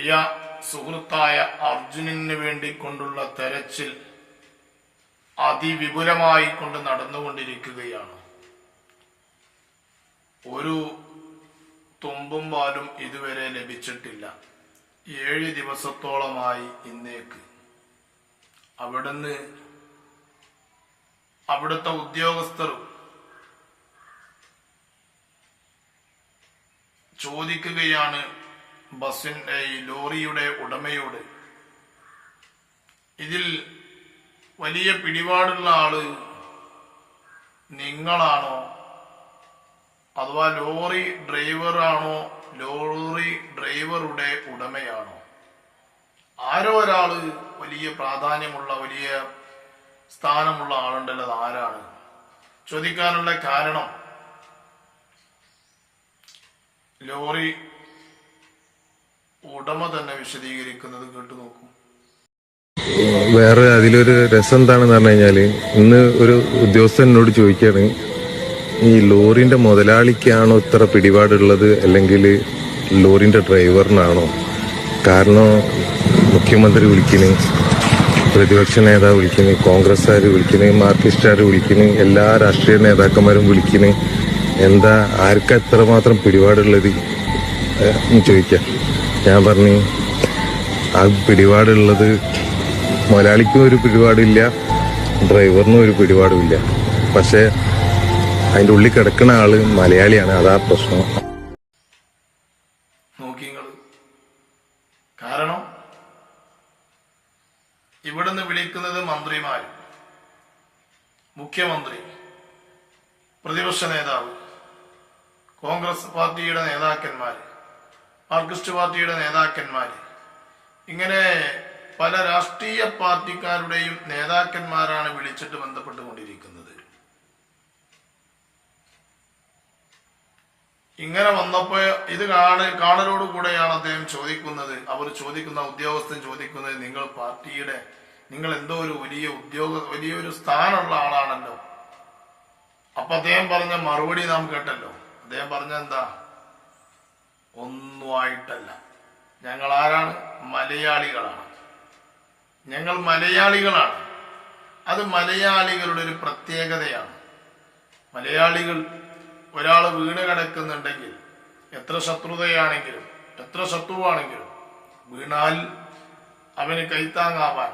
പ്രിയ സുഹൃത്തായ അർജുനന് വേണ്ടി കൊണ്ടുള്ള തെരച്ചിൽ അതിവിപുലമായി കൊണ്ട് നടന്നുകൊണ്ടിരിക്കുകയാണ്. ഒരു തുമ്പും പാലും ഇതുവരെ ലഭിച്ചിട്ടില്ല. ഏഴ് ദിവസത്തോളമായി ഇന്നേക്ക്. അവിടുന്ന് അവിടുത്തെ ഉദ്യോഗസ്ഥർ ചോദിക്കുകയാണ് ബസ്സിന്റെ ഈ ലോറിയുടെ ഉടമയോട്. ഇതിൽ വലിയ പിടിപാടുള്ള ആൾ നിങ്ങളാണോ? അഥവാ ലോറി ഡ്രൈവറാണോ ലോറി ഡ്രൈവറുടെ ഉടമയാണോ? ആരോ ഒരാൾ വലിയ പ്രാധാന്യമുള്ള വലിയ സ്ഥാനമുള്ള ആളുണ്ടല്ലോ അത് ആരാണ്? ചോദിക്കാനുള്ള കാരണം ലോറി ഉടമ തന്നെ വിശദീകരിക്കുന്നത് കേട്ടു നോക്കൂ. വേറെ അതിലൊരു രസം എന്താണെന്ന് പറഞ്ഞു കഴിഞ്ഞാൽ ഇന്ന് ഒരു ഉദ്യോഗസ്ഥനോട് ചോദിക്കാണ് ഈ ലോറിന്റെ മുതലാളിക്കാണോ ഇത്ര പിടിപാടുള്ളത്? അല്ലെങ്കിൽ ലോറിന്റെ ഡ്രൈവറിനാണോ? കാരണം മുഖ്യമന്ത്രി വിളിക്കുന്നു പ്രതിപക്ഷ നേതാവ് വിളിക്കുന്നു കോൺഗ്രസ്സുകാർ വിളിക്കുന്നു മാർക്സിസ്റ്റുകാർ വിളിക്കുന്നു എല്ലാ രാഷ്ട്രീയ നേതാക്കന്മാരും വിളിക്കുന്നു എന്താ ആർക്കെത്രമാത്രം പിടിപാടുള്ളത്? ചോദിക്കാം. ഞാൻ പറഞ്ഞു ആ പിടിപാടുള്ളത് മുതലാളിക്കും ഒരു പിടിപാടില്ല ഡ്രൈവറിനും ഒരു പിടിപാടുമില്ല. പക്ഷേ അതിന്റെ ഉള്ളിൽ കിടക്കുന്ന ആൾ മലയാളിയാണ് അതാ പ്രശ്നം. കാരണം ഇവിടുന്ന് വിളിക്കുന്നത് മന്ത്രിമാർ മുഖ്യമന്ത്രി പ്രതിപക്ഷ നേതാവ് കോൺഗ്രസ് പാർട്ടിയുടെ നേതാക്കന്മാര്. മാർക്സിസ്റ്റ് പാർട്ടിയുടെ നേതാക്കന്മാർ ഇങ്ങനെ പല രാഷ്ട്രീയ പാർട്ടിക്കാരുടെയും നേതാക്കന്മാരാണ് വിളിച്ചിട്ട് ബന്ധപ്പെട്ടുകൊണ്ടിരിക്കുന്നത്. ഇങ്ങനെ വന്നപ്പോ ഇത് കാണ കാണലോട് കൂടെയാണ് അദ്ദേഹം ചോദിക്കുന്നത്. അവർ ചോദിക്കുന്ന ഉദ്യോഗസ്ഥൻ ചോദിക്കുന്നത് നിങ്ങൾ പാർട്ടിയുടെ നിങ്ങൾ എന്തോ ഒരു വലിയ ഉദ്യോഗ വലിയൊരു സ്ഥാനമുള്ള ആളാണല്ലോ. അപ്പൊ അദ്ദേഹം പറഞ്ഞ മറുപടി നാം കേട്ടല്ലോ. അദ്ദേഹം പറഞ്ഞ എന്താ? ഒന്നും ആയിട്ടല്ല ഞങ്ങൾ ആരാണ് മലയാളികളാണ്. ഞങ്ങൾ മലയാളികളാണ്. അത് മലയാളികളുടെ ഒരു പ്രത്യേകതയാണ്. മലയാളികൾ ഒരാൾ വീണ് കിടക്കുന്നുണ്ടെങ്കിൽ എത്ര ശത്രുതയാണെങ്കിലും എത്ര ശത്രുവാണെങ്കിലും വീണാൽ അവന് കൈത്താങ്ങാവാൻ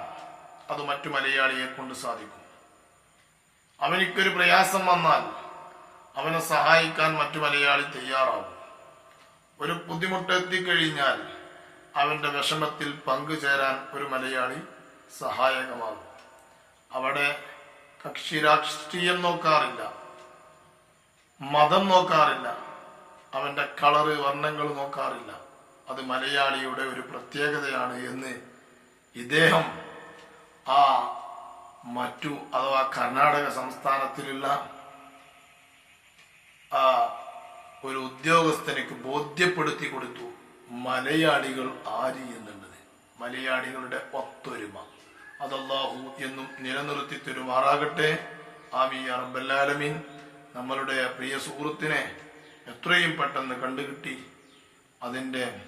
അത് മറ്റു മലയാളിയെ കൊണ്ട് സാധിക്കും. അവനിക്കൊരു പ്രയാസം വന്നാൽ അവനെ സഹായിക്കാൻ മറ്റു മലയാളി തയ്യാറാവും. ഒരു ബുദ്ധിമുട്ടെത്തിക്കഴിഞ്ഞാൽ അവന്റെ വിഷമത്തിൽ പങ്കുചേരാൻ ഒരു മലയാളി സഹായകമാകും. അവിടെ കക്ഷി രാഷ്ട്രീയം നോക്കാറില്ല മതം നോക്കാറില്ല അവന്റെ കളറ് വർണങ്ങൾ നോക്കാറില്ല. അത് മലയാളിയുടെ ഒരു പ്രത്യേകതയാണ് എന്ന് ഇദ്ദേഹം ആ മറ്റു അഥവാ കർണാടക സംസ്ഥാനത്തിലുള്ള ആ ഒരു ഉദ്യോഗസ്ഥനിക്ക് ബോധ്യപ്പെടുത്തി കൊടുത്തു മലയാളികൾ ആര് എന്നുള്ളത്. മലയാളികളുടെ ഒത്തൊരുമ. അതല്ലാഹു എന്നും നിലനിർത്തി തരുമാറാകട്ടെ ആമി അറബല്ലാലമീൻ നമ്മളുടെ പ്രിയ സുഹൃത്തിനെ എത്രയും പെട്ടെന്ന് കണ്ടുകിട്ടി. അതിന്റെ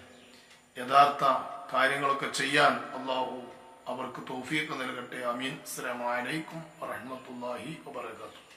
യഥാർത്ഥ കാര്യങ്ങളൊക്കെ ചെയ്യാൻ അള്ളാഹു അവർക്ക് തൗഫീഖ് നൽകട്ടെ. അമീൻ അസ്സലാമു അലൈക്കും വറഹ്മത്തുള്ളാഹി വബറകാതുഹു.